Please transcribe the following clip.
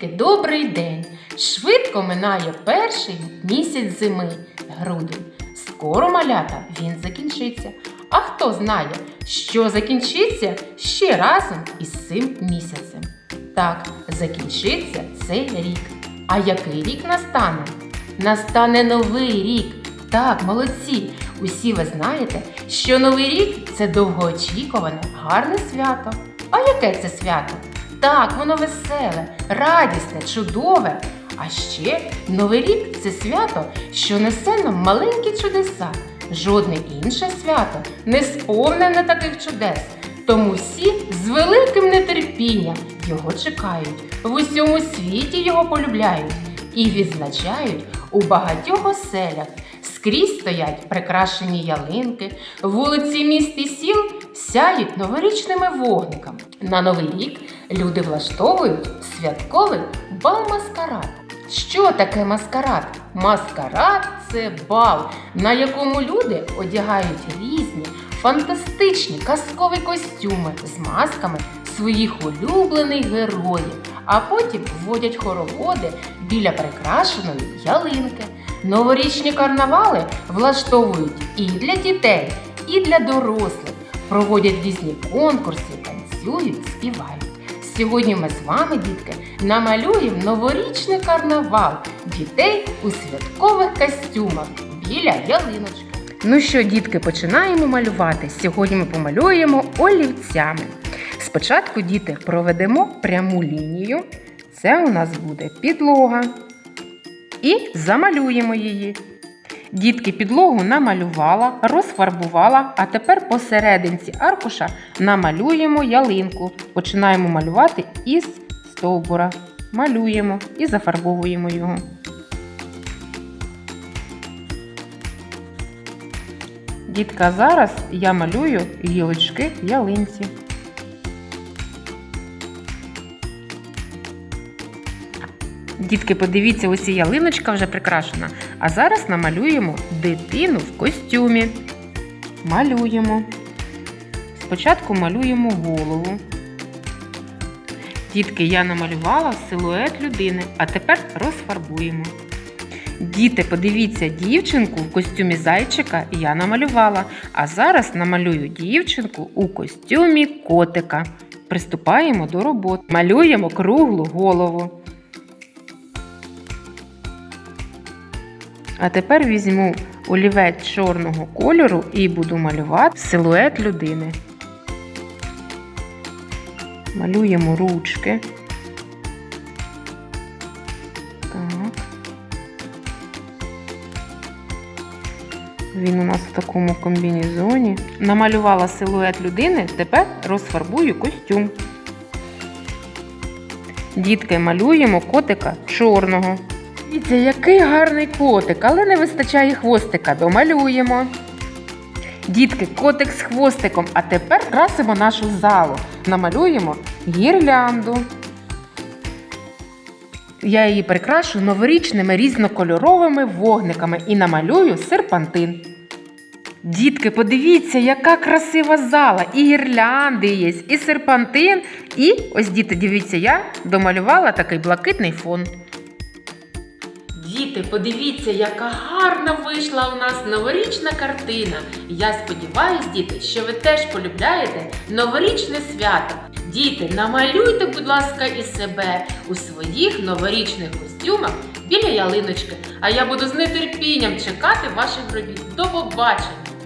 Дітки, добрий день! Швидко минає перший місяць зими грудень. Скоро малята він закінчиться. А хто знає, що закінчиться ще разом із цим місяцем? Так, закінчиться цей рік. А який рік настане? Настане новий рік. Так, молодці! Усі ви знаєте, що новий рік це довгоочікуване, гарне свято. А яке це свято? Так, воно веселе, радісне, чудове. А ще Новий рік це свято, що несе нам маленькі чудеса. Жодне інше свято не сповнене таких чудес. Тому всі з великим нетерпінням його чекають, в усьому світі його полюбляють і відзначають у багатьох оселях. Скрізь стоять прикрашені ялинки, вулиці міст і сіл сяють новорічними вогниками. На новий рік люди влаштовують святковий бал-маскарад. Що таке маскарад? Маскарад це бал, на якому люди одягають різні фантастичні казкові костюми з масками своїх улюблених героїв, а потім вводять хороводи біля прикрашеної ялинки. Новорічні карнавали влаштовують і для дітей, і для дорослих. Проводять різні конкурси, танцюють, співають. Сьогодні ми з вами, дітки, намалюємо новорічний карнавал дітей у святкових костюмах біля ялиночки. Ну що, дітки, починаємо малювати. Сьогодні ми помалюємо олівцями. Спочатку, діти, проведемо пряму лінію. Це у нас буде підлога. І замалюємо її. Дітки підлогу намалювала, розфарбувала, а тепер посерединці аркуша намалюємо ялинку. Починаємо малювати із стовбура. Малюємо і зафарбовуємо його. Дітка, зараз я малюю гілочки ялинці. Дітки, подивіться, ось ялиночка вже прикрашена. А зараз намалюємо дитину в костюмі. Малюємо. Спочатку малюємо голову. Дітки, я намалювала силует людини, а тепер розфарбуємо. Діти, подивіться, дівчинку в костюмі зайчика я намалювала, а зараз намалюю дівчинку у костюмі котика. Приступаємо до роботи. Малюємо круглу голову. А тепер візьму олівець чорного кольору і буду малювати силует людини. Малюємо ручки. Так. Він у нас в такому комбінезоні. Намалювала силует людини, тепер розфарбую костюм. Дітки малюємо котика чорного. Дивіться, який гарний котик, але не вистачає хвостика. Домалюємо. Дітки, котик з хвостиком. А тепер красимо нашу залу. Намалюємо гірлянду. Я її прикрашу новорічними різнокольоровими вогниками і намалюю серпантин. Дітки, подивіться, яка красива зала! І гірлянди є, і серпантин. І ось діти, дивіться, я домалювала такий блакитний фон. Діти, подивіться, яка гарна вийшла у нас новорічна картина. Я сподіваюся, діти, що ви теж полюбляєте новорічне свято. Діти, намалюйте, будь ласка, і себе у своїх новорічних костюмах біля ялиночки. А я буду з нетерпінням чекати ваших робіт. До побачення!